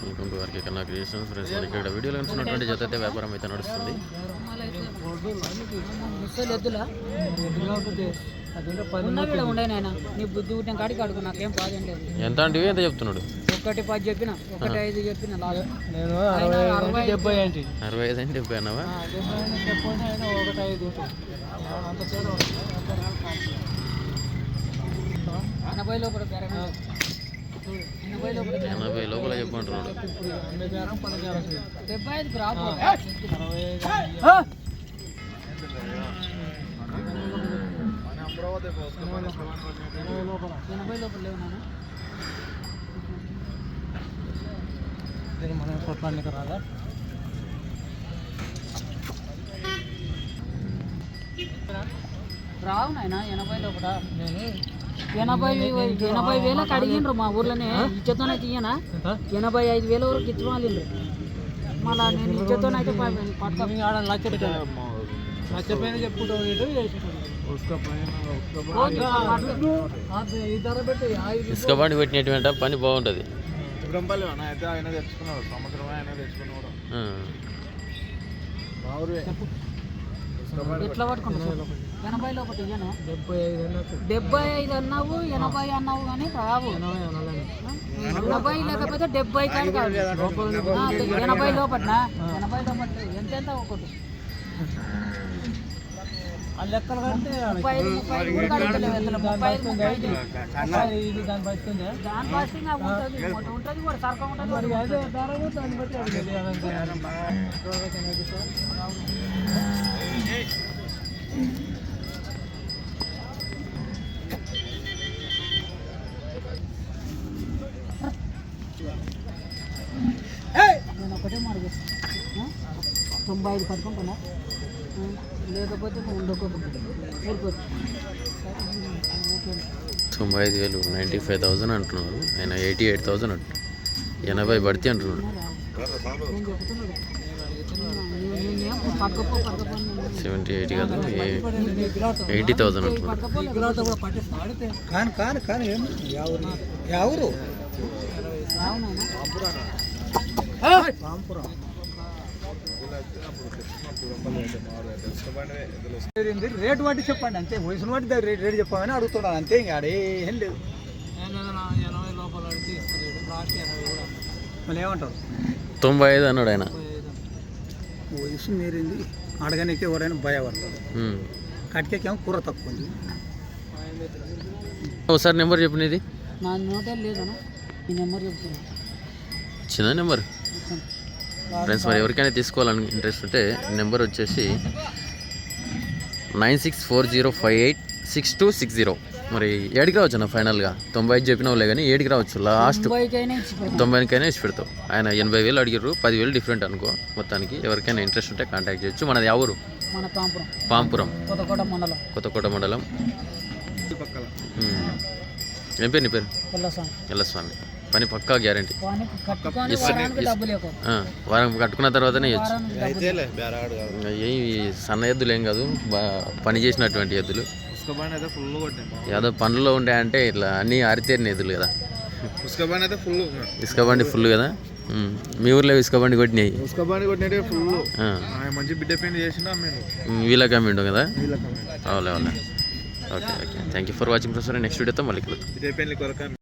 Welcome to వారికి కన్నా creations friends మనకి ఇక్కడ వీడియోలో కనిపిస్తున్నటువంటి జత అయితే వ్యాపారం అయితే నడుస్తుంది. కూడా నాకేం ఎంత అంటే ఎంత చెప్తున్నాడు? ఒకటి పది చెప్పిన ఒకటి ఐదు చెప్పిన అరవై డెబ్బై ఏంటి అరవై ఐదు అంటే డెబ్బై అన్నావా? ఒకటి ఐదు అంత తేడా ఎనభై లోపల ఎనభై లోపల చెప్పంటున్నాడు ఎనభై లోపల మనం కొట్టడానికి రాదా రావు నాయన ఎనభై లోపల. నేను ఎనభై ఎనభై వేలకు అడిగిండ్రు మా ఊర్లోనే. ఇచ్చతోనే తీయనా? ఎనభై ఐదు వేల వరకు ఇచ్చవాళ్ళు మళ్ళా నేను ఇసుక బండి పెట్టినటువంటి పని బాగుంటుంది. అయితే ఆయన తెచ్చుకున్నాడు. సంవత్సరం ఆయన తెచ్చుకున్నాడు. ఎట్లా పట్టుకుంటావు? ఎనభై లోపల. ఇయ్యను? డెబ్బై ఐదు డెబ్బై ఐదు అన్నావు ఎనభై అన్నావు కానీ రావు. ఎనభై లేకపోతే డెబ్బై కాదు కాదు. ఎనభై లోపల ఎనభై లోపల ఎంత ఎంత ఒకటి ముప్పై ఐదు ఇది దాని బతుంది దాని ఫాస్టింగ్ ఉంటుంది ఒకటి ఉంటుంది కూడా సరక ఉంటుంది మరి అదే ధర కూడా దాన్ని బట్టి అడిగేది నేను ఒకటే మాట చెప్తాను. ఆ? తొంభై ఐదు పట్టుకుంటున్నా తొంభై ఐదు వేలు నైంటీ ఫైవ్ థౌజండ్ అంటున్నారు. ఆయన ఎయిటీ ఎయిట్ థౌజండ్ అంటు ఎనభై పడితే అంటున్నాడు సెవెంటీ ఎయిటీ కాదు ఎయిటీ థౌజండ్ అంటున్నాడు పట్టుకోలేదు కాని కాని కానీ ఏం ఎవరు ఎవరు అవునా రేటు బట్టి చెప్పండి అంతే. వయసును బట్టి దాని రేటు రేటు చెప్పమని అడుగుతున్నాను అంతే ఇంకా ఏం లేదు. ఎనభై లోపల మళ్ళీ ఏమంటారు? తొంభై ఐదు అన్నాడు ఆయన. వయసు మీరింది. అడగనికి ఎవరైనా భయపడతారు. కట్కేకేమో కూర తక్కువ ఉంది. ఒకసారి నెంబర్ చెప్పు నీది. నా నోటే లేదనా ఈ నెంబర్ చెప్తున్నా. చిన్న నెంబర్. ఫ్రెండ్స్ మరి ఎవరికైనా తీసుకోవాలని ఇంట్రెస్ట్ ఉంటే నెంబర్ వచ్చేసి nine six four zero five eight six two six zero. మరి ఏడికి రావచ్చు అన్న ఫైనల్గా? తొంభై ఐదు చెప్పినావులే కానీ ఏడికి రావచ్చు. లాస్ట్ తొంభైకైనా ఇచ్చి పెడతావు ఆయన ఎనభై వేలు అడిగారు పదివేలు డిఫరెంట్ అనుకో. మొత్తానికి ఎవరికైనా ఇంట్రెస్ట్ ఉంటే కాంటాక్ట్ చేయొచ్చు. మనది ఎవరు మన పాంపురం. పాంపురం. కొత్తకోట మండలం. కొత్తకోట మండలం. ఉమ్. ఏం పేరు నీ పేరు? కొల్లసాం ఎల్లస్వామి. పని పక్కా గ్యారంటీ. వారం కట్టుకున్న తర్వాతనే ఇవ్వచ్చు సన్న ఎద్దులు ఏం కాదు బా పని చేసినటువంటి ఎద్దులు. ఏదో పనుల్లో ఉంటాయంటే ఇట్లా అన్నీ ఆరితేరిన ఎద్దులు కదా. ఇసుక బండి ఫుల్ కదా. మీ ఊర్లో ఇసుక బండి కొట్టినాయి? ఉస్కబాన్ కొట్టినట్టే ఫుల్ ఆ. మంచి బిడ్డ పెయిన్ చేసినా మేము. ఉమ్, వీళ్ళకి అమ్మిండు కదా? అవులే అవులే okay okay. Thank you for watching professor next వీడియోతో మళ్ళీ